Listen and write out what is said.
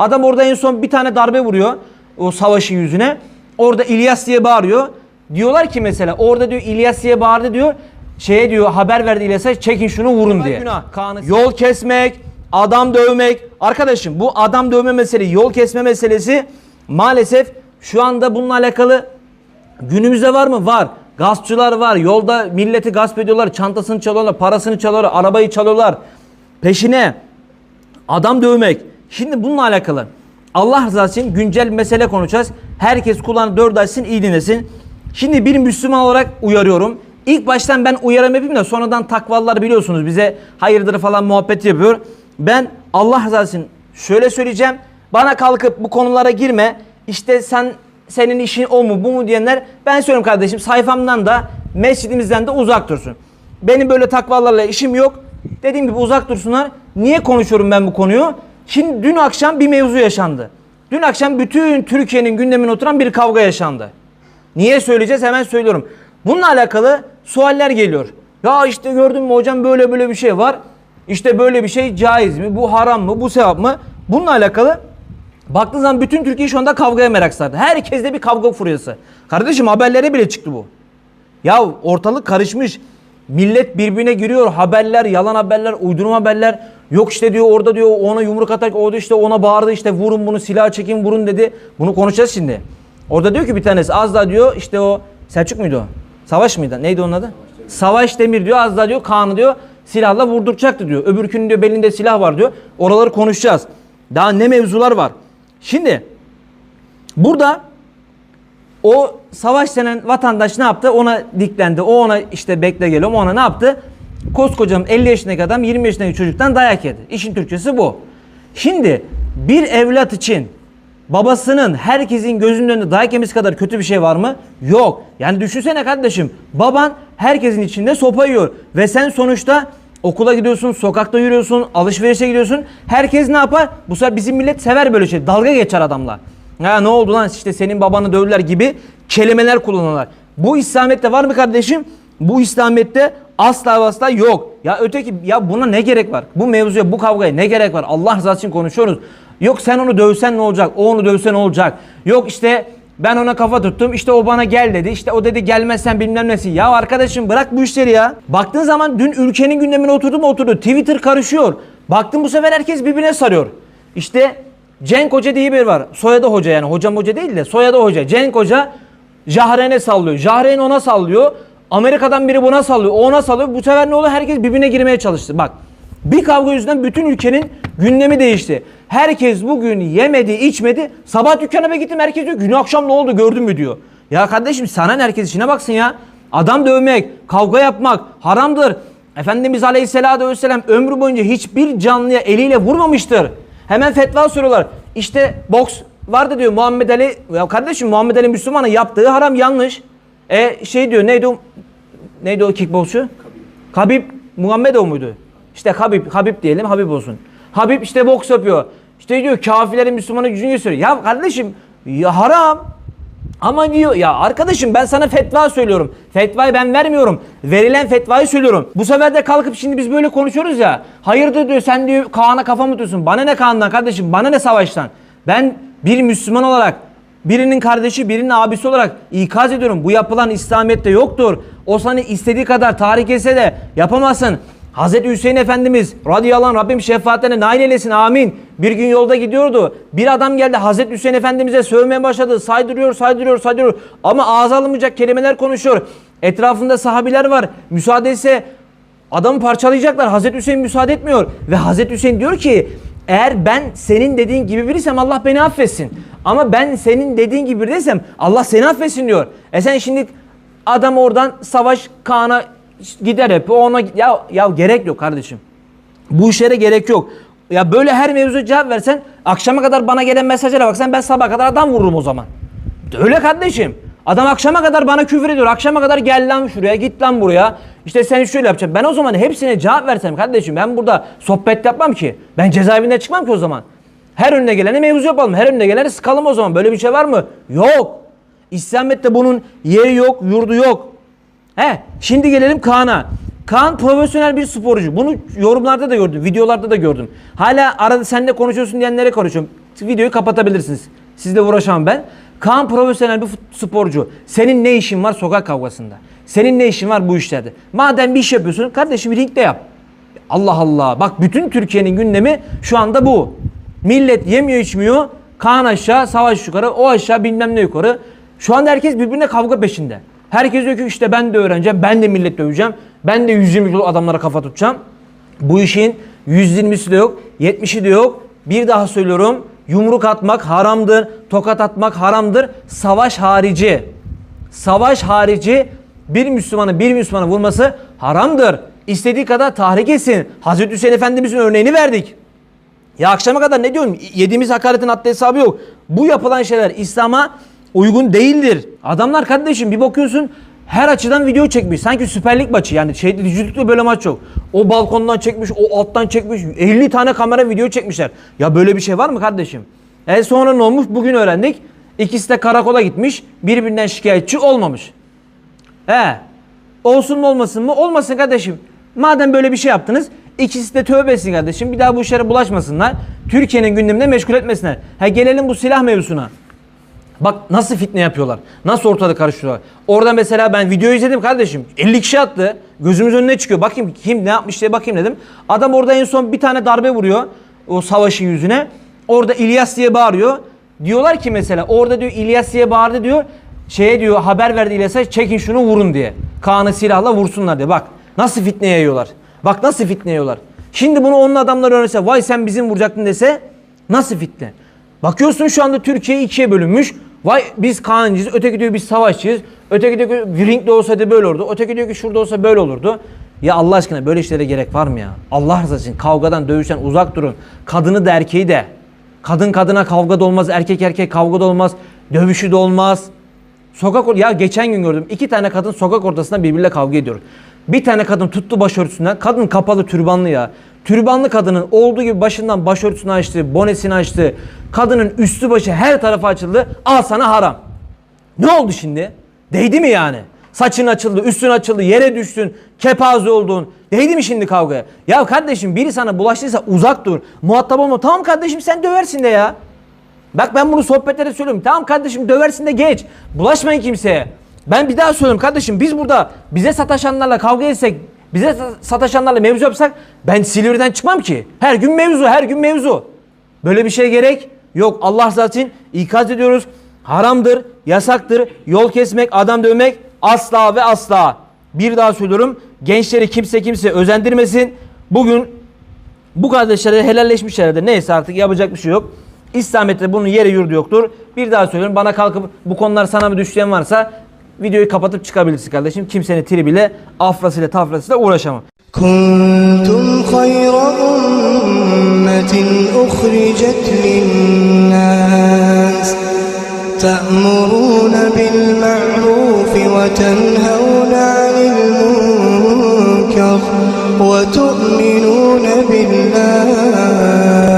Adam orada en son bir tane darbe vuruyor o savaşın yüzüne. Orada İlyas diye bağırıyor. Diyorlar ki mesela orada diyor İlyas diye bağırdı diyor. Şeye diyor haber verdi İlyas'a çekin şunu vurun diye. Yol kesmek, adam dövmek. Arkadaşım bu adam dövme meselesi, yol kesme meselesi maalesef şu anda bununla alakalı Günümüzde var mı? Var. Gaspçılar var. Yolda milleti gasp ediyorlar. Çantasını çalıyorlar. Parasını çalıyorlar. Arabayı çalıyorlar. Peşine adam dövmek. Şimdi bununla alakalı Allah rızası için güncel mesele konuşacağız. Herkes kulağını dört açsın iyi dinlesin. Şimdi bir Müslüman olarak uyarıyorum. İlk baştan ben uyarım yapayım da sonradan takvallar biliyorsunuz bize hayırdır falan muhabbet yapıyor. Ben Allah rızası için şöyle söyleyeceğim. Bana kalkıp bu konulara girme. İşte sen senin işin o mu bu mu diyenler ben söylüyorum kardeşim sayfamdan da mescidimizden de uzak dursun. Benim böyle takvalarla işim yok. Dediğim gibi uzak dursunlar. Niye konuşuyorum ben bu konuyu? Şimdi dün akşam bir mevzu yaşandı. Dün akşam bütün Türkiye'nin gündemine oturan bir kavga yaşandı. Niye söyleyeceğiz hemen söylüyorum. Bununla alakalı sualler geliyor. Ya işte gördün mü hocam böyle böyle bir şey var. İşte böyle bir şey caiz mi? Bu haram mı? Bu sevap mı? Bununla alakalı baktığın zaman bütün Türkiye şu anda kavgaya merak sardı. Herkeste bir kavga furyası. Kardeşim haberlere bile çıktı bu. Ya ortalık karışmış. Millet birbirine giriyor. Haberler, yalan haberler, uydurma haberler. Yok işte diyor orada diyor ona yumruk atak, o da işte ona bağırdı işte vurun bunu silah çekin vurun dedi. Bunu konuşacağız şimdi. Orada diyor ki bir tanesi az daha diyor işte o Selçuk muydu o? Savaş mıydı? Neydi onun adı? Savaş Demir diyor az daha diyor Kaan'ı diyor silahla vurduracaktı diyor. Öbürkünün diyor belinde silah var diyor. Oraları konuşacağız. Daha ne mevzular var. Şimdi burada o savaş denen vatandaş ne yaptı? Ona diklendi. O ona işte bekle geliyorum. Ona ne yaptı? Koskocam 50 yaşındaki adam 20 yaşındaki çocuktan dayak yedi. İşin Türkçesi bu. Şimdi bir evlat için babasının herkesin gözünün önünde dayak yemesi kadar kötü bir şey var mı? Yok. Yani düşünsene kardeşim. Baban herkesin içinde sopa yiyor. Ve sen sonuçta okula gidiyorsun, sokakta yürüyorsun, alışverişe gidiyorsun. Herkes ne yapar? Bu sefer bizim millet sever böyle şey. Dalga geçer adamla. Ha ne oldu lan işte senin babanı dövdüler gibi kelimeler kullanırlar. Bu İslamiyet'te var mı kardeşim? Bu İslamiyet'te asla asla yok. Ya öteki ya buna ne gerek var? Bu mevzuya bu kavgaya ne gerek var? Allah rızası için konuşuyoruz. Yok sen onu dövsen ne olacak? O onu dövse ne olacak? Yok işte ben ona kafa tuttum. İşte o bana gel dedi. İşte o dedi gelmezsen bilmem nesi. Ya arkadaşım bırak bu işleri ya. Baktığın zaman dün ülkenin gündemine oturdu mu oturdu. Twitter karışıyor. Baktım bu sefer herkes birbirine sarıyor. İşte Cenk Hoca diye biri var. Soyadı Hoca yani. Hocam Hoca değil de soyadı Hoca. Cenk Hoca Jahreyn'e sallıyor. Jahreyn ona sallıyor. Amerika'dan biri buna sallıyor. O ona sallıyor. Bu sefer ne oluyor? Herkes birbirine girmeye çalıştı. Bak bir kavga yüzünden bütün ülkenin gündemi değişti. Herkes bugün yemedi, içmedi. Sabah dükkana bir gittim herkes diyor gün akşam ne oldu gördün mü diyor. Ya kardeşim sana ne herkes işine baksın ya. Adam dövmek, kavga yapmak haramdır. Efendimiz Aleyhisselatü Vesselam ömrü boyunca hiçbir canlıya eliyle vurmamıştır. Hemen fetva soruyorlar. İşte boks vardı diyor Muhammed Ali. Ya kardeşim Muhammed Ali Müslüman'a yaptığı haram yanlış. E şey diyor neydi? Neydi o kickboksçu? Habib Muhammed o muydu? İşte Habib, Habib diyelim Habib olsun. Habib işte boks yapıyor. İşte diyor kafirlerin Müslümanın gücünü gösteriyor. Ya kardeşim ya haram. Ama diyor ya arkadaşım ben sana fetva söylüyorum. Fetvayı ben vermiyorum. Verilen fetvayı söylüyorum. Bu sefer de kalkıp şimdi biz böyle konuşuyoruz ya. Hayırdır diyor sen diyor Kaan'a kafa mı tutuyorsun? Bana ne Kaan'dan kardeşim? Bana ne savaştan? Ben bir Müslüman olarak birinin kardeşi birinin abisi olarak ikaz ediyorum. Bu yapılan İslamiyet'te yoktur. O sana istediği kadar tahrik etse de yapamazsın. Hazreti Hüseyin Efendimiz radıyallahu anh Rabbim şefaatlerine nail eylesin amin. Bir gün yolda gidiyordu. Bir adam geldi Hazreti Hüseyin Efendimiz'e sövmeye başladı. Saydırıyor, saydırıyor, saydırıyor. Ama ağza alınmayacak kelimeler konuşuyor. Etrafında sahabiler var. Müsaade ise adamı parçalayacaklar. Hazreti Hüseyin müsaade etmiyor. Ve Hazreti Hüseyin diyor ki eğer ben senin dediğin gibi birisem Allah beni affetsin. Ama ben senin dediğin gibi biri değilsem Allah seni affetsin diyor. E sen şimdi adam oradan savaş Kaan'a gider hep ona ya ya gerek yok kardeşim. Bu işlere gerek yok. Ya böyle her mevzuya cevap versen akşama kadar bana gelen mesajlara baksan ben sabah kadar adam vururum o zaman. Öyle kardeşim. Adam akşama kadar bana küfür ediyor. Akşama kadar gel lan şuraya git lan buraya. İşte sen şöyle yapacaksın. Ben o zaman hepsine cevap versem kardeşim ben burada sohbet yapmam ki. Ben cezaevinden çıkmam ki o zaman. Her önüne gelene mevzu yapalım. Her önüne gelene sıkalım o zaman. Böyle bir şey var mı? Yok. İslamiyet'te bunun yeri yok, yurdu yok. He, şimdi gelelim Kaan'a. Kaan profesyonel bir sporcu. Bunu yorumlarda da gördüm, videolarda da gördüm. Hala arada seninle konuşuyorsun diyenlere konuşuyorum. videoyu kapatabilirsiniz. Sizle uğraşamam ben. Kaan profesyonel bir sporcu. Senin ne işin var sokak kavgasında? Senin ne işin var bu işlerde? Madem bir iş yapıyorsun kardeşim ringde yap. Allah Allah. Bak bütün Türkiye'nin gündemi şu anda bu. Millet yemiyor içmiyor. Kaan aşağı, savaş yukarı, o aşağı bilmem ne yukarı. Şu anda herkes birbirine kavga peşinde. Herkes diyor ki işte ben de öğreneceğim, ben de millet döveceğim. Ben de 120 kilo adamlara kafa tutacağım. Bu işin 120'si de yok, 70'i de yok. Bir daha söylüyorum. Yumruk atmak haramdır, tokat atmak haramdır. Savaş harici savaş harici bir Müslümanın bir Müslümana vurması haramdır. İstediği kadar tahrik etsin. Hazreti Hüseyin Efendimizin örneğini verdik. Ya akşama kadar ne diyorum? Yediğimiz hakaretin haddi hesabı yok. Bu yapılan şeyler İslam'a uygun değildir. Adamlar kardeşim bir bakıyorsun her açıdan video çekmiş. Sanki Süper Lig maçı yani şey düzlükte böyle maç yok. O balkondan çekmiş, o alttan çekmiş. 50 tane kamera video çekmişler. Ya böyle bir şey var mı kardeşim? E sonra ne olmuş? Bugün öğrendik. İkisi de karakola gitmiş. Birbirinden şikayetçi olmamış. He. Olsun mu olmasın mı? Olmasın kardeşim. Madem böyle bir şey yaptınız ikisi de tövbe etsin kardeşim. Bir daha bu işlere bulaşmasınlar. Türkiye'nin gündemine meşgul etmesinler. Ha gelelim bu silah mevzusuna. Bak nasıl fitne yapıyorlar. Nasıl ortalık karıştırıyorlar. Orada mesela ben video izledim kardeşim. 50 kişi attı. Gözümüz önüne çıkıyor. Bakayım kim ne yapmış diye bakayım dedim. Adam orada en son bir tane darbe vuruyor. O savaşın yüzüne. Orada İlyas diye bağırıyor. Diyorlar ki mesela orada diyor İlyas diye bağırdı diyor. Şeye diyor haber verdi İlyas'a çekin şunu vurun diye. Kaan'ı silahla vursunlar diye. Bak nasıl fitne yayıyorlar. Bak nasıl fitne yayıyorlar. Şimdi bunu onun adamları öğrense vay sen bizim vuracaktın dese nasıl fitne. Bakıyorsun şu anda Türkiye ikiye bölünmüş. Vay biz Kaan'cıyız, öteki diyor biz savaşçıyız. Öteki diyor ki ringde olsaydı böyle olurdu. Öteki diyor ki şurada olsa böyle olurdu. Ya Allah aşkına böyle işlere gerek var mı ya? Allah rızası için kavgadan, dövüşten uzak durun. Kadını da erkeği de. Kadın kadına kavga da olmaz, erkek erkek kavga da olmaz, dövüşü de olmaz. Sokak ya geçen gün gördüm. iki tane kadın sokak ortasında birbiriyle kavga ediyor. Bir tane kadın tuttu başörtüsünden. Kadın kapalı türbanlı ya. Türbanlı kadının olduğu gibi başından başörtüsünü açtı, bonesini açtı. Kadının üstü başı her tarafı açıldı. Al sana haram. Ne oldu şimdi? Değdi mi yani? Saçın açıldı, üstün açıldı, yere düştün, kepaze oldun. Değdi mi şimdi kavgaya? Ya kardeşim biri sana bulaştıysa uzak dur. Muhatap olma. Tamam kardeşim sen döversin de ya. Bak ben bunu sohbetlerde söylüyorum. Tamam kardeşim döversin de geç. Bulaşmayın kimseye. Ben bir daha söylüyorum kardeşim biz burada bize sataşanlarla kavga etsek, bize sa- sataşanlarla mevzu yapsak ben Silivri'den çıkmam ki. Her gün mevzu, her gün mevzu. Böyle bir şey gerek yok. Allah zaten ikaz ediyoruz. Haramdır, yasaktır. Yol kesmek, adam dövmek asla ve asla. Bir daha söylüyorum. Gençleri kimse kimse özendirmesin. Bugün bu kardeşlere helalleşmişlerdir. Neyse artık yapacak bir şey yok. İslamiyet'te bunun yeri yurdu yoktur. Bir daha söylüyorum bana kalkıp bu konular sana mı düşleyen varsa videoyu kapatıp çıkabilirsin kardeşim. Kimsenin tribiyle, afrasıyla, tafrasıyla uğraşamam. كنتم خير أمة أخرجت للناس تأمرون بالمعروف وتنهون عن المنكر وتؤمنون بالله